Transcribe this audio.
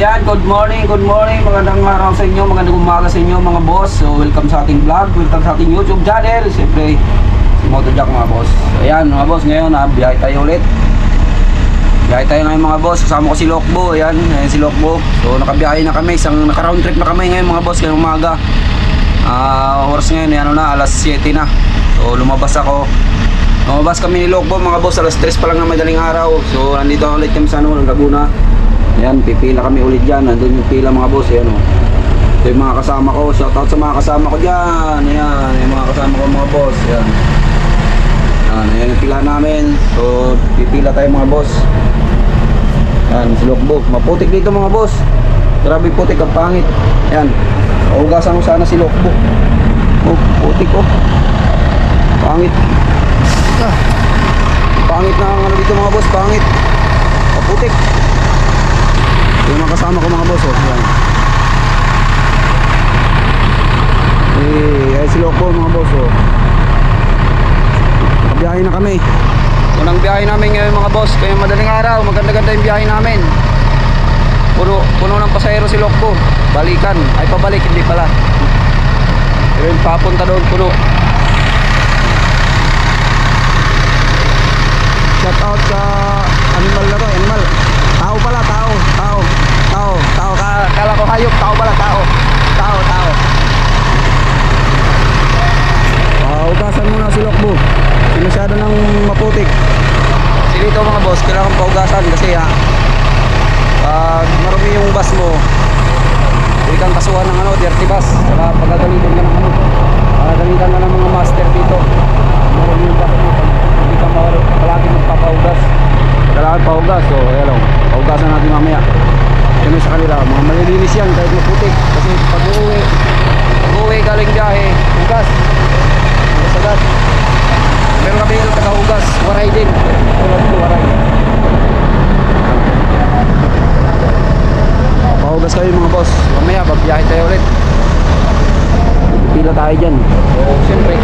yan, good morning, good morning, magandang araw sa inyo, magandang umaga sa inyo mga boss. So, welcome sa ating vlog, welcome sa ating YouTube channel. Siyempre, si Motojack mga boss. Ayan mga boss, ngayon ha, biyahe tayo ulit. Biyahe tayo ngayon mga boss, kasama ko si Lokbo, ayan, ayan si Lokbo. So, nakabiyahe na kami, isang naka-round trip na kami ngayon mga boss, ngayong umaga. Ah, oras ngayon, ano na, alas 7 na. So, lumabas ako. Lumabas kami ni Lokbo mga boss, alas 3 pa lang na madaling araw. So, nandito ulit kami sa ano, Laguna. Ayan, pipila kami ulit dyan. Nandun yung pila mga boss. Ayan o. Ito yung mga kasama ko. Shoutout sa mga kasama ko dyan. Ayan, yung mga kasama ko mga boss. Ayan. Ayan, ayan yung pila namin. So, pipila tayo mga boss. Ayan, si Lokbo. Maputik dito mga boss. Grabe putik, ang pangit. Ayan. Ugasan ko sana si Lokbo. Oh, putik oh. Pangit. Ah. Pangit na ang ano dito mga boss, pangit. Maputik. Yung mga kasama ko mga boss, oh. Yan. Eh, ay sila ko mga boss, oh. Nakabiyahe na kami. Unang biyahe namin ngayon mga boss, kaya madaling araw, maganda-ganda yung biyahe namin. Puno, puno ng pasahero si Lokbo. Balikan. Ay, pabalik, hindi pala. Pero yung papunta doon, puno. Shout out sa animal na to, animal. Tao pala, tao, tao, tao, tao. Ka- Kala ko hayop, tao pala, tao. Tao, tao. Paugasan muna si Lokbo. Hindi masyado ng maputik. Kasi dito mga boss, kailangan paugasan kasi ha, pag marumi yung bus mo, hindi kang kasuhan ng ano, dirty bus. Saka pagagalitan ka ng ano, pagagalitan ka ng mga master dito. Marumi yung bus mo, hindi ka palagi magpapaugas. Kailangan paugas, so ayan paugasan natin mamaya. Yun sa kanila, mga malilinis yan kahit maputik. Kasi pag uuwi, pag uuwi galing biyahe, ugas. Ugas agad. Meron kami yung taga-ugas, waray din. Tulad ko, waray. Paugas kayo mga boss. Mamaya, bagbiyahe tayo ulit. Pila tayo dyan. So, siyempre,